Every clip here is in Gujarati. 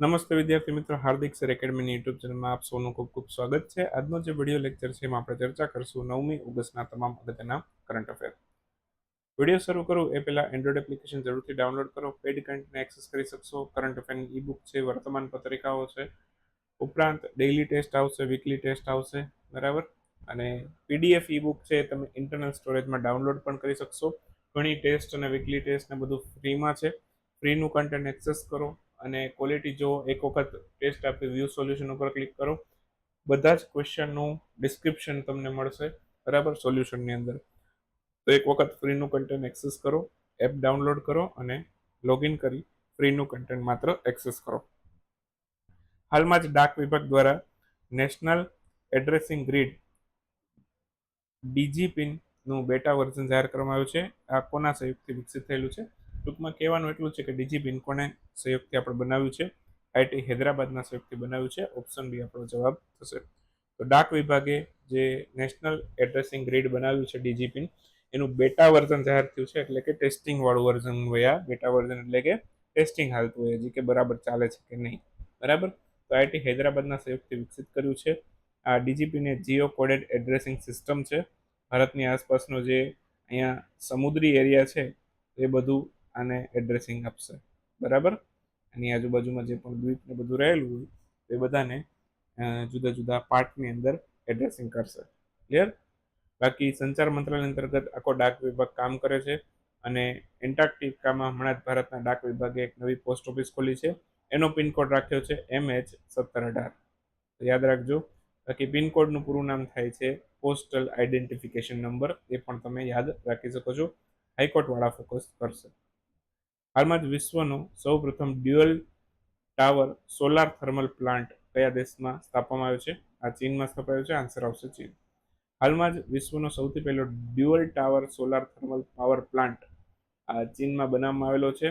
નમસ્તે વિદ્યાર્થી મિત્રો, હાર્દિક સર એકેડમીની યુટ્યુબ ચેનલમાં આપ સૌનું ખૂબ ખૂબ સ્વાગત છે. આજનો જે વીડિયો લેક્ચર છે એમાં આપણે ચર્ચા કરશું નવમી ઓગસ્ટના તમામ અગત્યના કરંટ અફેર વીડિયો શરૂ કરું, એ પહેલાં એન્ડ્રોઇડ એપ્લિકેશન જરૂરથી ડાઉનલોડ કરો પેડ કન્ટેન્ટને એક્સેસ કરી શકશો. કરંટ અફેરની ઈ બુક છે, વર્તમાન પત્રિકાઓ છે, ઉપરાંત ડેઇલી ટેસ્ટ આવશે વીકલી ટેસ્ટ આવશે, બરાબર? અને પીડીએફ ઈ બુક છે તમે ઇન્ટરનલ સ્ટોરેજમાં ડાઉનલોડ પણ કરી શકશો. ઘણી ટેસ્ટ અને વીકલી ટેસ્ટ ને બધું ફ્રીમાં છે. ફ્રીનું કન્ટેન્ટ એક્સેસ કરો. અને ક્વોલિટી જો એક વખત ટેસ્ટ આપી વ્યૂ સોલ્યુશન ઉપર ક્લિક કરો, બધા જ ક્વેશ્ચનનું ડિસ્ક્રિપ્શન તમને મળશે બરાબર સોલ્યુશનની અંદર. તો એક વખત ફ્રીનું કન્ટેન્ટ એક્સેસ કરો એપ ડાઉનલોડ કરો અને લોગિન કરી ફ્રીનું કન્ટેન્ટ માત્ર એક્સેસ કરો. હાલમાં જ ડાક વિભાગ દ્વારા નેશનલ એડ્રેસિંગ ગ્રીડ ડીજી પિનનું બેટા વર્ઝન જાહેર કરવામાં આવ્યું છે. આ કોના સહયોગથી વિકસિત થયેલું છે? ટૂંકમાં કહેવાનું એટલું છે કે ડીજી પિન કોને સહયોગથી આપણે બનાવ્યું છે? આઈટી હૈદરાબાદના સહયોગથી બનાવ્યું છે. ઓપ્શન બી આપણો જવાબ થશે. તો ડાક વિભાગે જે નેશનલ એડ્રેસિંગ ગ્રીડ બનાવ્યું છે ડીજી પિન એનું બેટા વર્ઝન જાહેર થયું છે. એટલે કે ટેસ્ટિંગ વાળું વર્ઝન વયા બેટા વર્ઝન એટલે કે ટેસ્ટિંગ હાલતું હોય હજી કે બરાબર ચાલે છે કે નહીં. બરાબર? તો આઈટી હૈદરાબાદના સહયોગથી વિકસિત કર્યું છે. આ ડીજીપીને જીઓ કોડેડ એડ્રેસિંગ સિસ્ટમ છે. ભારતની આસપાસનો જે અહીંયા સમુદ્રી એરિયા છે, એ બધું આને એડ્રેસિંગ આપશે. બરાબર? એની આજુબાજુમાં જે પણ દ્વીપ ને બધું રહેલું હોય, એ બધાને જુદા જુદા પાર્ટની અંદર એડ્રેસિંગ કરશે. ક્લિયર બાકી સંચાર મંત્રાલય અંતર્ગત આખો ડાક વિભાગ કામ કરે છે અને એન્ટાર્કટિકામાં હમણાં જ ભારતના ડાક વિભાગે એક નવી પોસ્ટ ઓફિસ ખોલી છે. એનો પિનકોડ રાખ્યો છે એમ એચ સત્તર અઢાર. યાદ રાખજો, બાકી પિનકોડનું પૂરું નામ થાય છે પોસ્ટલ આઈડેન્ટિફિકેશન નંબર એ પણ તમે યાદ રાખી શકો છો. હાઈકોર્ટવાળા ફોકસ કરશે. હાલમાં જ વિશ્વનો સૌ પ્રથમ dual tower solar thermal plant કયા દેશમાં સ્થાપવામાં આવ્યો છે? આ ચીનમાં સ્થાપાયો છે? આન્સર આવશે ચીન. હાલમાં જ વિશ્વનો સૌથી પહેલો dual tower solar thermal power plant આ ચીનમાં બનાવવામાં આવેલો છે.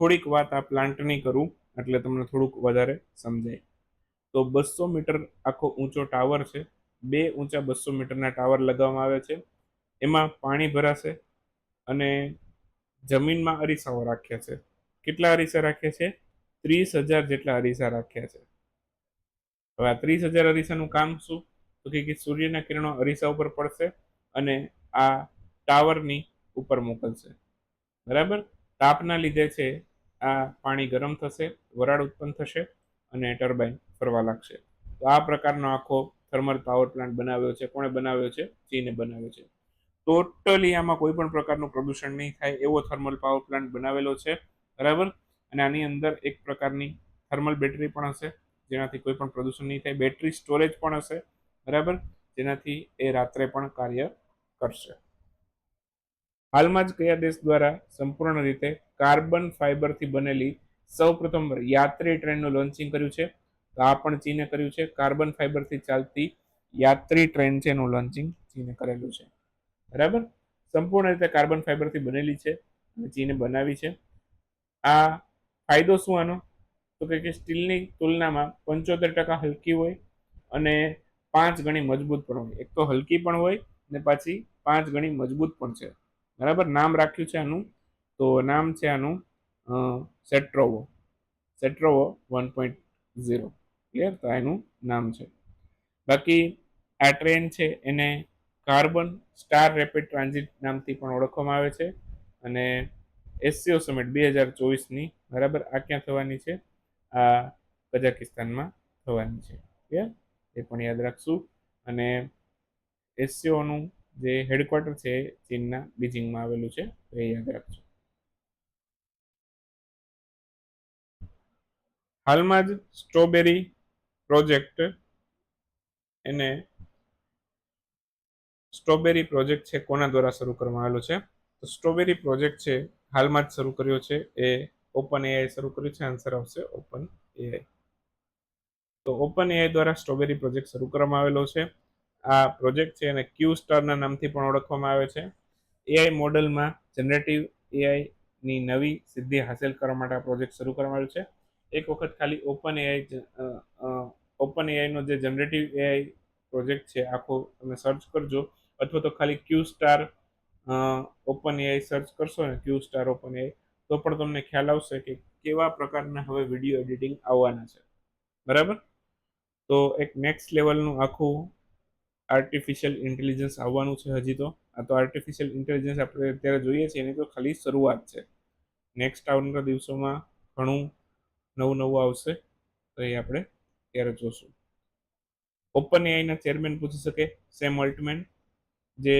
થોડીક વાત આ પ્લાન્ટની કરું, એટલે તમને થોડુંક વધારે સમજાય. તો બસો મીટર આખો ઊંચો ટાવર છે. બે ઊંચા બસો મીટરના ટાવર લગાવવામાં આવે છે. એમાં પાણી ભરાશે અને જમીનમાં અરીસાઓ રાખ્યા છે. કેટલા અરીસા રાખ્યા છે? ત્રીસ હજાર જેટલા અરીસા રાખ્યા છે. હવે આ ત્રીસ હજાર અરીસાનું કામ શું? તો કે સૂર્યના કિરણો અરીસા ઉપર પડશે અને આ ટાવરની ઉપર મોકલશે. બરાબર? તાપના લીધે છે આ પાણી ગરમ થશે, વરાળ ઉત્પન્ન થશે અને ટર્બાઇન ફરવા લાગશે. તો આ પ્રકારનો આખો થર્મલ પાવર પ્લાન્ટ બનાવ્યો છે. કોણે બનાવ્યો છે? ચીને બનાવ્યો છે. ટોટલી આમાં કોઈ પણ પ્રકારનું પ્રદૂષણ નહીં થાય, એવો થર્મલ પાવર પ્લાન્ટ બનાવેલો છે, બરાબર? અને આની અંદર એક પ્રકારની થર્મલ બેટરી પણ હશે, જેનાથી કોઈ પણ પ્રદૂષણ નહીં થાય. બેટરી સ્ટોરેજ પણ હશે, બરાબર? જેનાથી એ રાત્રે પણ કાર્ય કરશે. હાલમાં જ કયા દેશ દ્વારા સંપૂર્ણ રીતે કાર્બન ફાઇબરથી બનેલી સૌ પ્રથમ યાત્રી ટ્રેનનું લોન્ચિંગ કર્યું છે? તો આ પણ ચીને કર્યું છે. કાર્બન ફાઇબરથી ચાલતી યાત્રી ટ્રેન છે એનું લોન્ચિંગ ચીને કરેલું છે. બરાબર? સંપૂર્ણ રીતે કાર્બન ફાઇબરથી બનેલી છે અને ચીને બનાવી છે. આ ફાયદો શું આનો? તો કે સ્ટીલની તુલનામાં પંચોતેર ટકા હલકી હોય અને પાંચ ગણી મજબૂત પણ હોય. એક તો હલકી પણ હોય ને પાછી પાંચ ગણી મજબૂત પણ છે. બરાબર? નામ રાખ્યું છે આનું. તો નામ છે આનું સેટ્રોવો. સેટ્રોવો વન પોઈન્ટ ઝીરો. ક્લિયર? તો એનું નામ છે. બાકી આ ટ્રેન છે એને કાર્બન સ્ટાર રેપિડ ટ્રાન્ઝિટ નામથી પણ ઓળખવામાં આવે છે અને એસસીઓ સમિટ બે હજાર ચોવીસની બરાબર આ ક્યાં થવાની છે? આ કઝાકિસ્તાનમાં થવાની છે. ક્લિયર? એ પણ યાદ રાખશું. અને એસસીઓનું જે હેડક્વાર્ટર છે ચીનના બીજિંગમાં આવેલું છે એ યાદ રાખજો. હાલમાં જ સ્ટ્રોબેરી પ્રોજેક્ટ એને સ્ટ્રોબેરી પ્રોજેક્ટ છે કોના દ્વારા શરૂ કરવામાં આવેલો છે? તો સ્ટ્રોબેરી પ્રોજેક્ટ છે, હાલમાં જ શરૂ કર્યો છે, એ ઓપન એઆઈ શરૂ કર્યું છે, આન્સર આવશે ઓપન એઆઈ તો ઓપન એઆઈ દ્વારા સ્ટ્રોબેરી પ્રોજેક્ટ શરૂ કરવામાં આવેલો છે. આ પ્રોજેક્ટ છે એને ક્યુ સ્ટારના નામથી પણ ઓળખવામાં આવે છે. એઆઈ મોડલમાં જનરેટિવ એઆઈની નવી સિદ્ધિ હાંસલ કરવા માટે આ પ્રોજેક્ટ શરૂ કરવામાં આવ્યો છે. એક વખત ખાલી ઓપન એઆઈ ઓપન એઆઈનો જે જનરેટિવ એઆઈ પ્રોજેક્ટ છે, આખો તમે સર્ચ કરજો. અથવા તો ખાલી Q star open AI search કરશો ને ક્યુ સ્ટાર ઓપન એઆઈ તો પણ તમને ખ્યાલ આવશે કે કેવા પ્રકારના હવે વીડિયો એડિટિંગ આવવાના છે. બરાબર? તો એક નેક્સ્ટ લેવલનું આખું આર્ટિફિશિયલ ઇન્ટેલિજન્સ આવવાનું છે હજી તો. આ તો આર્ટિફિશિયલ ઇન્ટેલિજન્સ આપણે અત્યારે જોઈએ છીએ, એની તો ખાલી શરૂઆત છે. નેક્સ્ટ આવનારા દિવસોમાં ઘણું નવું નવું આવશે, તો એ આપણે ત્યારે જોશું. ઓપન એઆઈના ચેરમેન પૂછી શકે સેમ ઓલ્ટમેન જે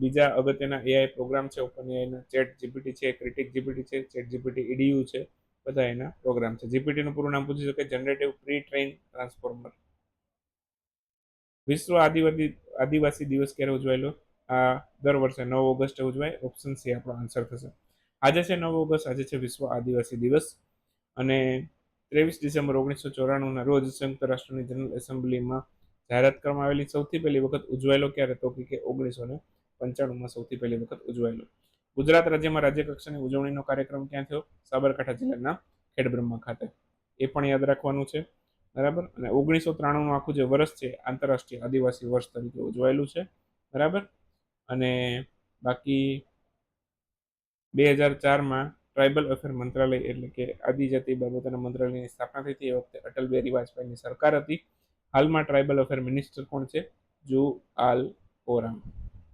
બીજા અગત્યના એઆઈ પ્રોગ્રામ છે ઓપન એઆઈના ચેટ જીપીટી છે ક્રિટિક જીપીટી છે ચેટ જીપીટી ઈડીયુ છે, બધા એના પ્રોગ્રામ છે. જીપીટીનું પૂરું નામ પૂછી શકે જનરેટિવ પ્રી ટ્રેન ટ્રાન્સફોર્મર વિશ્વ આદિવાસી આદિવાસી દિવસ ક્યારે ઉજવાયેલો? આ દર વર્ષે નવ ઓગસ્ટે ઉજવાય. ઓપ્શન સી આપણો આન્સર થશે. આજે છે નવ ઓગસ્ટ, આજે છે વિશ્વ આદિવાસી દિવસ. અને ત્રેવીસ ડિસેમ્બર ઓગણીસો ચોરાણુંના રોજ સંયુક્ત રાષ્ટ્રની જનરલ એસેમ્બલીમાં જાહેરાત કરવામાં આવેલી સૌથી પહેલી વખત ઉજવાયેલો ક્યારે? તો કે ઓગણીસો ને પંચાણુંમાં સૌથી પહેલી વખત ઉજવાયેલો. ગુજરાત રાજ્યમાં રાજ્ય કક્ષાની ઉજવણીનો કાર્યક્રમ ક્યાં થયો? સાબરકાંઠા જિલ્લાના ખેડબ્રહ્મા ખાતે. એ પણ યાદ રાખવાનું છે. બરાબર? અને ઓગણીસો ત્રાણુંનું આખું જે વર્ષ છે, આંતરરાષ્ટ્રીય આદિવાસી વર્ષ તરીકે ઉજવાયેલું છે. બરાબર? અને બાકી બે હજાર ચારમાં ટ્રાઇબલ અફેર મંત્રાલય એટલે કે આદિજાતિ બાબતોના મંત્રાલયની સ્થાપના થઈ હતી. એ વખતે અટલ બિહારી વાજપેયીની સરકાર હતી. હાલમાં ટ્રાઇબલ અફેર મિનિસ્ટર કોણ છે? જુ આલ ઓરામ.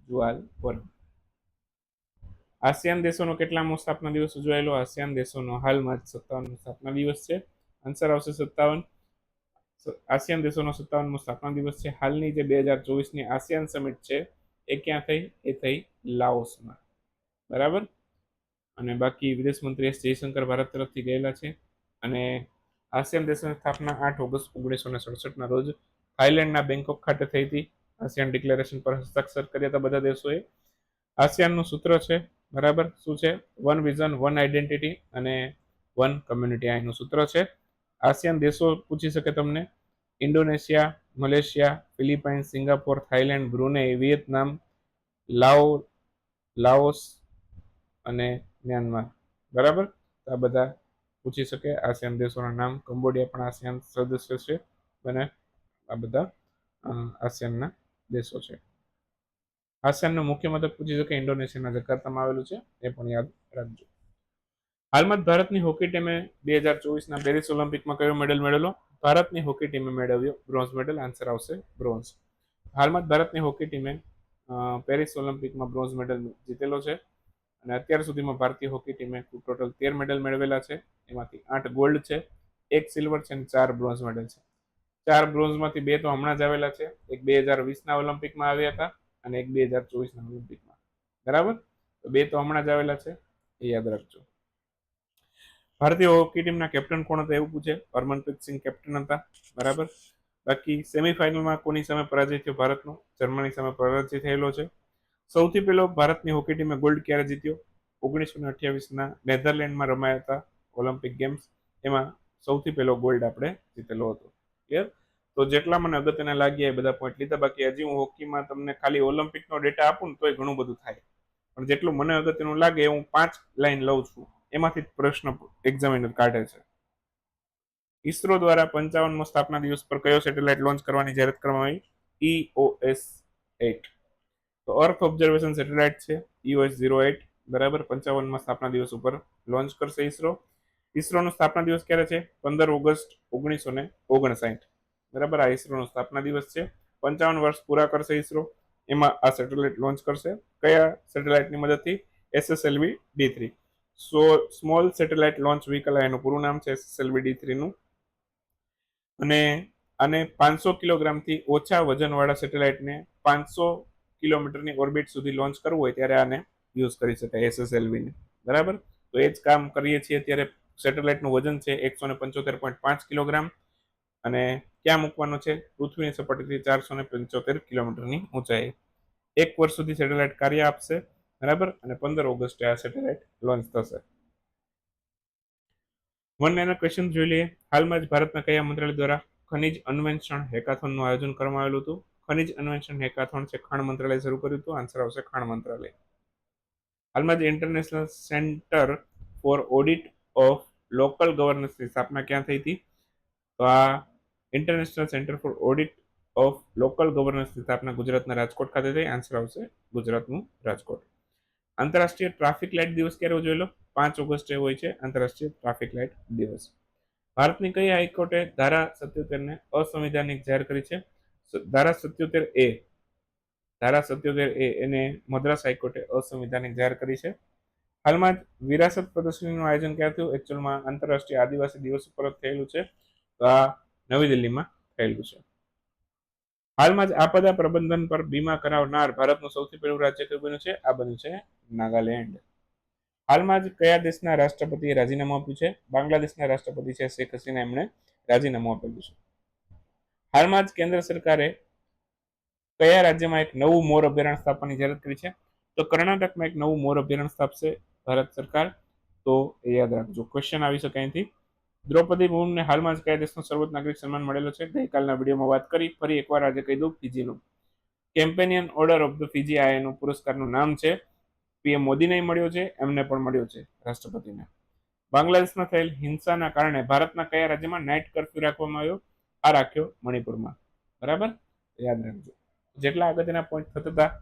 જુઆલ ઓરામ. આસિયાન દેશોનો કેટલામો સ્થાપના દિવસ ઉજવાયેલો? આસિયાન દેશોનો હાલમાં જ સત્તાવનમો સ્થાપના દિવસ છે. આન્સર આવશે સત્તાવન. આસિયાન દેશોનો સત્તાવનમો સ્થાપના દિવસ છે. હાલની જે બે હજાર ચોવીસની આસિયાન સમિટ છે, એ ક્યાં થઈ? એ થઈ લાઓસમાં. બરાબર? અને બાકી વિદેશ મંત્રી એસ જયશંકર ભારત તરફથી ગયેલા છે. અને આસિયાન દેશોની સ્થાપના આઠ ઓગસ્ટ ઓગણીસો ને સડસઠના રોજ થાઇલેન્ડના બેંકોક ખાતે થઈ હતી. આસિયાન ડિક્લેરેશન પર હસ્તાક્ષર કર્યા હતા બધા દેશોએ. આસિયાનનું સૂત્ર છે, બરાબર? શું છે? વન વિઝન વન આઈડેન્ટિટી અને વન કમ્યુનિટી આ સૂત્ર છે. આસિયાન દેશો પૂછી શકે તમને. Indonesia, Malaysia, Philippines, Singapore, Thailand, Brunei, Vietnam, Lao, Laos અને મ્યાનમાર. બરાબર? આ બધા પૂછી શકે. આસિયાન દેશોના નામ કંબોડિયા પણ આસિયાન સદસ્ય છે અને આ બધા આસિયાનના દેશો છે. આસિયાનનું મુખ્ય મથક પૂછી શકે ઇન્ડોનેશિયાના જકાર્તામાં આવેલું છે, એ પણ યાદ રાખજો. હાલમાં ભારતની હોકી ટીમે બે હજાર ચોવીસના પેરિસ ઓલિમ્પિકમાં કયો મેડલ મેળવેલો ભારતની હોકી ટીમે મેળવ્યો બ્રોન્ઝ મેડલ, આન્સર આવશે બ્રોન્ઝ. હાલમાં ભારતની હોકી ટીમે પેરિસ ઓલિમ્પિકમાં બ્રોન્ઝ મેડલ જીતેલો છે. અને અત્યાર સુધીમાં ભારતીય હોકી ટીમે ટોટલ તેર મેડલ મેળવેલા છે. એમાંથી આઠ ગોલ્ડ છે, એક સિલ્વર છે અને ચાર બ્રોન્ઝ મેડલ છે. ચાર બ્રોન્ઝમાંથી બે તો હમણાં જ આવેલા છે. એક બે હજાર વીસના ઓલિમ્પિકમાં આવ્યા હતા અને એક બે હજાર ચોવીસના ઓલિમ્પિકમાં. બરાબર? તો બે તો હમણાં જ આવેલા છે. એ યાદ રાખજો. ભારતીય હોકી ટીમના કેપ્ટન કોણ હતા એવું પૂછે? હરમનપ્રીત સિંહ કેપ્ટન હતા. બરાબર? બાકી સેમીફાઇનલમાં કોની સામે પરાજય થયો? ભારતનો. જર્મની સામે પરાજય થયેલો છે. સૌથી પહેલો ભારતની હોકી ટીમે ગોલ્ડ ક્યારે જીત્યો? ઓગણીસો ને અઠ્યાવીસના નેધરલેન્ડમાં રમાયા હતા ઓલિમ્પિક ગેમ્સ. એમાં સૌથી પહેલો ગોલ્ડ આપણે જીતેલો હતો. ક્લિયર તો જેટલા મને અગત્યના લાગ્યા એ બધા પોઈન્ટ લીધા. બાકી હજી હું હોકીમાં તમને ખાલી ઓલિમ્પિકનો ડેટા આપું ને તોય ઘણું બધું થાય. પણ જેટલું મને અગત્યનું લાગે હું પાંચ લાઈન લઉં છું. એમાંથી પ્રશ્ન એક્ઝામિનર કાઢે છે. ઈસરો દ્વારા પંચાવનમો સ્થાપના દિવસ પર કયો સેટેલાઇટ લોન્ચ કરવાની જાહેરાત કરવામાં આવી? ઈઓએસ એટ તો અર્થ ઓબ્ઝર્વેશન સેટેલાઇટ છે ઈઓએસ ઝીરો એટ બરાબર? પંચાવનમાં સ્થાપના દિવસ ઉપર લોન્ચ કરશે ઈસરો. ઇસરોનો સ્થાપના દિવસ ક્યારે છે? પંદર ઓગસ્ટ ઓગણીસો ને ઓગણસાઠ. બરાબર? આ ઇસરોનો સ્થાપના દિવસ છે. પંચાવન વર્ષ પૂરા કરશે ઈસરો. એમાં આ સેટેલાઇટ લોન્ચ કરશે. કયા સેટેલાઇટની મદદથી? SSLV D three so small satellite launch vehicle એનું પૂરું નામ છે એસએસએલવી ડી થ્રીનું અને આને પાંચસો કિલોગ્રામથી ઓછા વજનવાળા સેટેલાઇટને પાંચસો કિલોમીટરની ઓર્બિટ સુધી લોન્ચ કરવું હોય ત્યારે આને યુઝ કરી શકાય એસએસએલવીને બરાબર? તો એ જ કામ કરીએ છીએ ત્યારે સેટેલાઇટનું વજન છે એકસો ને પંચોતેર પોઈન્ટ પાંચ કિલોગ્રામ. અને ક્યાં મૂકવાનો છે? પૃથ્વીની સપાટીથી ચારસો ને પંચોતેર કિલોમીટરની ઊંચાઈ એક વર્ષ સુધી સેટેલાઇટ કાર્ય આપશે. બરાબર? અને પંદર ઓગસ્ટે આ સેટેલાઇટ લોન્ચ થશે. વન એના ક્વેશ્ચન જોઈ લઈએ. હાલમાં જ ભારતના કયા મંત્રાલય દ્વારા ખનિજ અન્વેષણ હેકાથોનનું આયોજન કરવામાં આવેલું હતું? ખનિજ અન્વેષણ હેકાથોન છે, ખાણ મંત્રાલય શરૂ કર્યું હતું, આન્સર આવશે ખાણ મંત્રાલય. હાલમાં જ international centre for audit of local ગવર્નન્સની સ્થાપના ક્યાં થઈ હતી? તો આ international centre for audit of local ગવર્નન્સની સ્થાપના ગુજરાતના રાજકોટ ખાતે થઈ. આન્સર આવશે ગુજરાતનું રાજકોટ. આંતરરાષ્ટ્રીય ટ્રાફિક લાઇટ દિવસ ક્યારે ઉજવેલો? પાંચ ઓગસ્ટે હોય છે, આંતરરાષ્ટ્રીય ટ્રાફિક લાઇટ દિવસ. ભારતની કઈ હાઈકોર્ટે ધારા સત્યોતેરને અસંવિધાનિક જાહેર કરી છે? ધારા સત્યોતેર એ, ધારા સત્યોતેર એ એને મદ્રાસ હાઈકોર્ટે અસંવિધાનિક જાહેર કરી છે. હાલમાં જ વિરાસત પ્રદર્શનીનું આયોજન ક્યાં થયું? એકચ્યુઅલમાં આંતરરાષ્ટ્રીય આદિવાસી દિવસ ઉપર થયેલું છે. તો આ નવી દિલ્હીમાં થયેલું છે. હાલમાં જ આપદા પ્રબંધન પર બીમા કરાવનાર ભારતનું સૌથી પહેલું રાજ્ય કયું બન્યું છે? આ બન્યું છે નાગાલેન્ડ. હાલમાં જ કયા દેશના રાષ્ટ્રપતિએ રાજીનામું આપ્યું છે? બાંગ્લાદેશના રાષ્ટ્રપતિ છે શેખ હસીના એમણે રાજીનામું આપેલું છે. હાલમાં જ કેન્દ્ર સરકારે કયા રાજ્યમાં એક નવું મોર અભયારણ્ય સ્થાપવાની જાહેરાત કરી છે? તો કર્ણાટકમાં એક નવું મોર અભયારણ્ય સ્થાપશે ભારત સરકાર. તો એ યાદ રાખજો ક્વેશ્ચન આવી શકે અહીંથી. દ્રૌપદી મુર્મુને હાલમાં જ કયા દેશનો સર્વોચ્ચ નાગરિક સન્માન મળેલો છે? ગઈકાલના વિડીયોમાં વાત કરી, ફરી એકવાર આજે કહી દઉં ફીજીનું companion order of the Fiji આ એનું પુરસ્કારનું નામ છે. પીએમ મોદીને મળ્યો છે, એમને પણ મળ્યો છે રાષ્ટ્રપતિને. બાંગ્લાદેશમાં થયેલ હિંસાના કારણે ભારતના કયા રાજ્યમાં નાઇટ કર્ફ્યુ રાખવામાં આવ્યો? આ રાખ્યો મણિપુરમાં. બરાબર? યાદ રાખજો. જેટલા અગત્યના પોઈન્ટ થતા હતા